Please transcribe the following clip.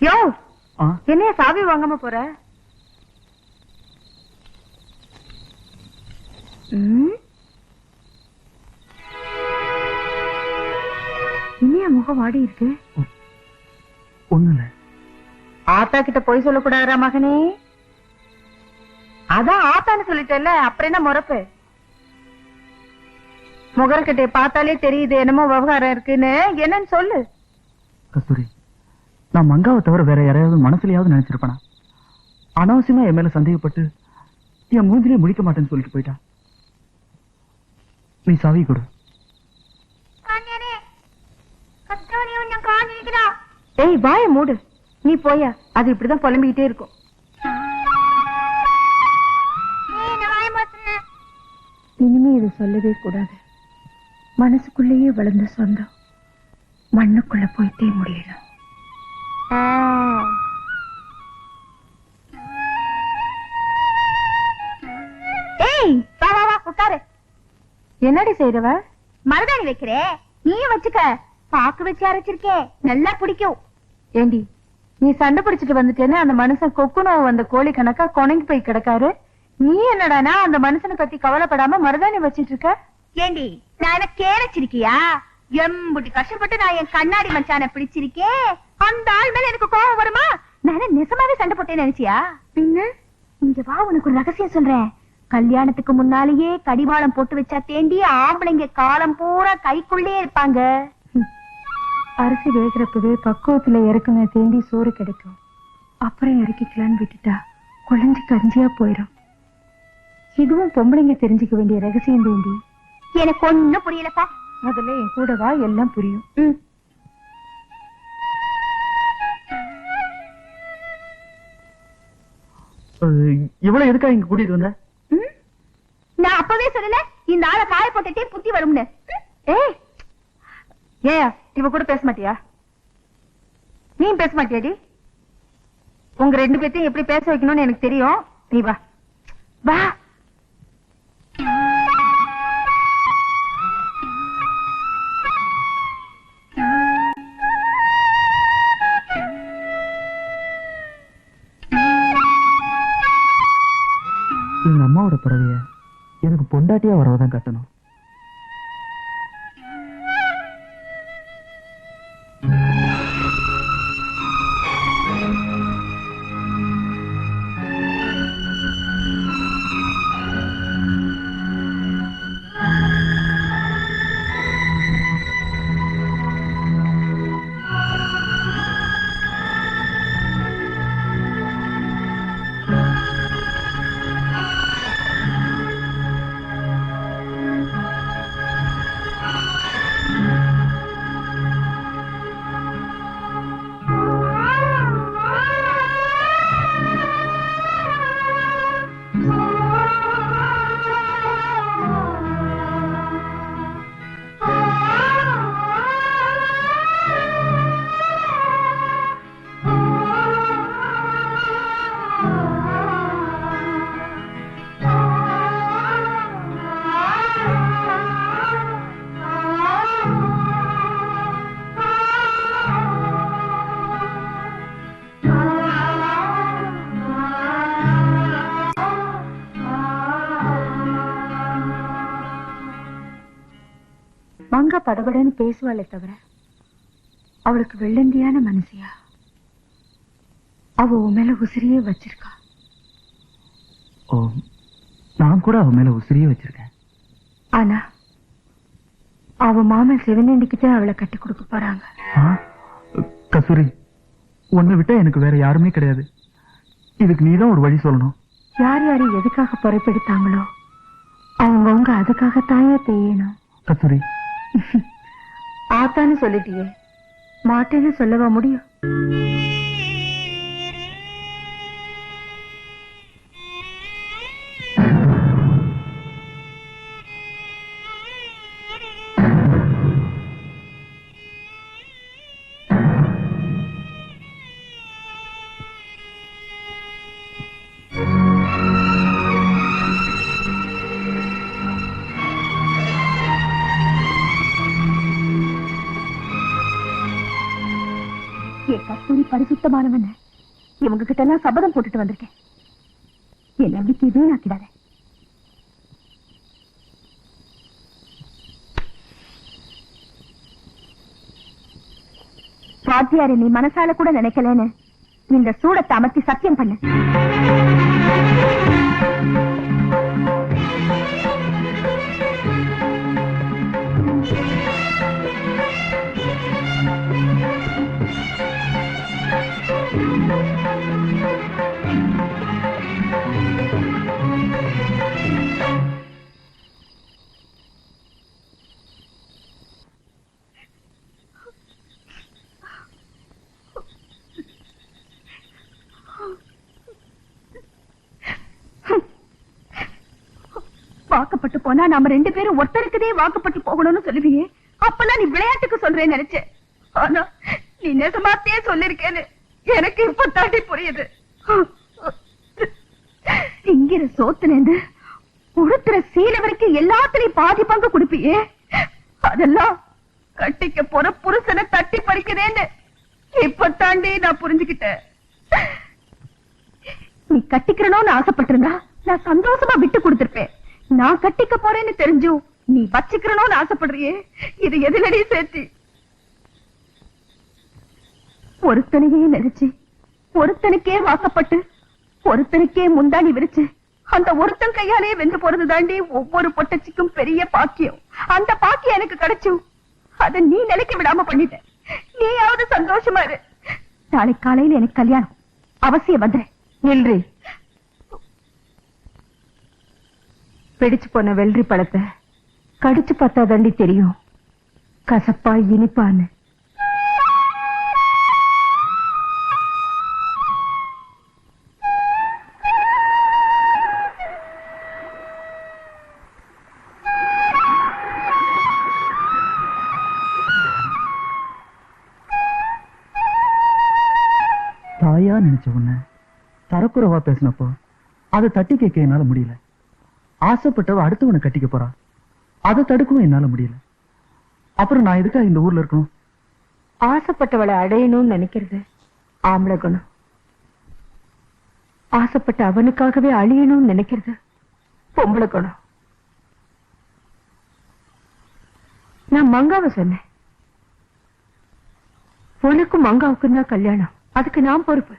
யோ! என்னைய சாவி வாங்காம போற? என்னைய முகம் வாடி இருக்கு? ஒண்ணு இல்ல ஆத்தா கிட்ட போய் சொல்லக்கூடாதா மகனே. அதான் ஆத்தான்னு சொல்லிட்டேல்ல அப்புறம் என்ன முறப்பு? முகரக்கட்டைய பார்த்தாலே தெரியுது என்னமோ விவகாரம் இருக்குன்னு. என்னன்னு சொல்லு. கஸ்தூரி நான் மங்காவை தவிர வேற யாரையாவது மனசுலயாவது நினைச்சிருப்பேனா? அனாவசியமா என் மேல சந்தேகப்பட்டு என் மூஞ்சிலே முடிக்க மாட்டேன்னு சொல்லிட்டு போயிட்டா. நீ சாவி கொடு. ஏய் வாய மூடு. நீ போயா. அது இப்படிதான் புலம்பிக்கிட்டே இருக்கும். இனிமே இது சொல்லவே கூடாது. மனசுக்குள்ளேயே வளர்ந்த சொந்தம் மண்ணுக்குள்ள போயிட்டே முடியணும். என்னடி செய்யறவ மருதாணி வைக்கிறே. நீயும் வச்சுக்க. பாக்கு வச்சு அரைச்சிருக்கே. நல்லா பிடிக்கும். ஏண்டி நீ சண்டை பிடிச்சிட்டு வந்துட்டேன்னு அந்த மனுஷன் கொக்கு நோவு வந்த கோழி கணக்கா கொணங்கி போய் கிடக்காரு? நீ என்னடானா அந்த மனுஷனை பத்தி கவலைப்படாம மருதாணி வச்சிட்டு இருக்க? ஏண்டி நான் என்ன கேளச்சிருக்கியா எம்புட்டி கஷ்டப்பட்டு நான் என் கண்ணாடி மச்சான பிடிச்சிருக்கேன் அந்த ஆள் மேல எனக்கு கோபம் வருமா? நான் நெசமாவே சண்டை போட்டேன்னு நினைச்சியா? பின்ன? இங்க வா உனக்கு ஒரு ரகசியம் சொல்றேன். கல்யாணத்துக்கு முன்னாலேயே கடிவாளம் போட்டு வச்சா தேண்டி ஆம்பளைங்க காலம் பூரா கைக்குள்ளே இருப்பாங்க. அரிசி வேகிறப்பவே பக்குவத்துல இறக்குங்க தேண்டி சோறு கிடைக்கும். அப்புறம் இறக்கிக்கலான்னு விட்டுட்டா குழஞ்சு கஞ்சியா போயிடும் இதுவும் பொம்பளைங்க தெரிஞ்சுக்க வேண்டிய ரகசியம் தேண்டி. எனக்கு ஒண்ணும் புரியலப்பா. முதல்ல என் கூட வா எல்லாம் புரியும். இவ்வளவு எதுக்கா இங்க கூட்டிட்டு வந்த? நான் அப்பவே சொல்லல இந்த ஆளை காய போட்டுட்டே புத்தி வரும்னு. ஏய் ஏயா இவ கூட பேச மாட்டியா? நீ பேச மாட்டியாடி? உங்க ரெண்டு பேர்த்தையும் எப்படி பேச வைக்கணும்னு எனக்கு தெரியும். நீ வா. வா. எனக்கு பொண்டாட்டியா வரவதான் கட்டணும். படபடன்னு பேசுவாளே தவிர அவளுக்கு வெள்ளந்தியான மனசியா? அவ உன் மேல உசிரியே வச்சிருக்கா? ஓ நான் கூட அவன் மேல உசிரியே வச்சிருக்கேன். ஆனா அவ மாமன் சிவனண்டிக்கிட்ட அவளை கட்டி கொடுக்க போறாங்க? கஸ்தூரி உன்னை விட்டா எனக்கு வேற யாருமே கிடையாது. இதுக்கு நீதான் ஒரு வழி சொல்லணும். யார் யாரு எதுக்காக பொறுப்பெடுத்தாங்களோ அவங்கவுங்க அதுக்காகத்தாயே செய்யணும் கஸ்தூரி ஆத்தான்னு சொல்லிட்டியே. மாட்டேன்னு சொல்லவா முடியும்? இவங்க கிட்ட எல்லாம் சபதம் போட்டுட்டு வந்திருக்கேன். என் நம்பிக்கை வீணாக்கிடாத வாத்தியாரை நீ மனசால கூட நினைக்கலன்னு இந்த சூடத்தை அமர்த்தி சத்தியம் பண்ணு. வாக்கப்பட்டு போனா நாம ரெண்டு பேரும் ஒருத்தருக்குதே வாக்கப்பட்டு போகணும்னு சொல்லுவீங்க அப்பெல்லாம் நீ விளையாட்டுக்கு சொல்றேன்னு நினைச்சேன் ஆனா நீ நெசமாத்தே சொல்லிருக்கேன்னு எனக்கு இப்ப தாண்டி புரியுது. இங்கிற சோத்துல உடுத்துற சீலை வரைக்கும் எல்லாத்துலயும் பாதி பங்கு கொடுப்பியே. அதெல்லாம் கட்டிக்க போற புருஷனை தட்டி பறிக்குதேன்னு இப்ப தாண்டி நான் புரிஞ்சுக்கிட்டேன். நீ கட்டிக்கிறனும்னு ஆசைப்பட்டிருந்தா நான் சந்தோஷமா விட்டு கொடுத்திருப்பேன். நான் கட்டிக்க போறேன்னு தெரிஞ்சும் நீ வச்சுக்கிறணும்னு ஆசைப்படுறியே? இது எதிலடி சேர்த்தி ஒருத்தனையே நினைச்சு ஒருத்தனுக்கே வாக்கப்பட்டு ஒருத்தனுக்கே முந்தாணி விரிச்சு அந்த ஒருத்தன் கையாலே வெந்து போறது தாண்டி ஒவ்வொரு பொட்டச்சிக்கும் பெரிய பாக்கியம். அந்த பாக்கியம் எனக்கு கிடைச்சும். அத நீ நிலைக்க விடாம பண்ணிட்ட. நீயாவது சந்தோஷமா இரு. நாளை காலையில எனக்கு கல்யாணம். அவசியம் வந்துறேன் நில்றி பிடிச்சு போன வெள்ளரி பழத்தை கடிச்சு பார்த்தா தாண்டி தெரியும். கசப்பா இனிப்பான்னு. தாயா நினைச்ச உன்ன தரக்குறவா பேசினப்போ அதை தட்டி கேட்க என்னால முடியல. ஆசைப்பட்டவ அடுத்தவனை கட்டிக்க போறா. அதை தடுக்கவும் என்னால முடியல. அப்புறம் நான் எதுக்கா இந்த ஊர்ல இருக்கணும்? ஆசைப்பட்டவளை அடையணும்னு நினைக்கிறது ஆம்பளை குணம். ஆசைப்பட்ட அவனுக்காகவே அழியணும்னு நினைக்கிறது பொம்பளை குணம். நான் மங்காவை சொன்னேன். உனக்கும் மங்காவுக்கும் தான் கல்யாணம். அதுக்கு நான் பொறுப்பு.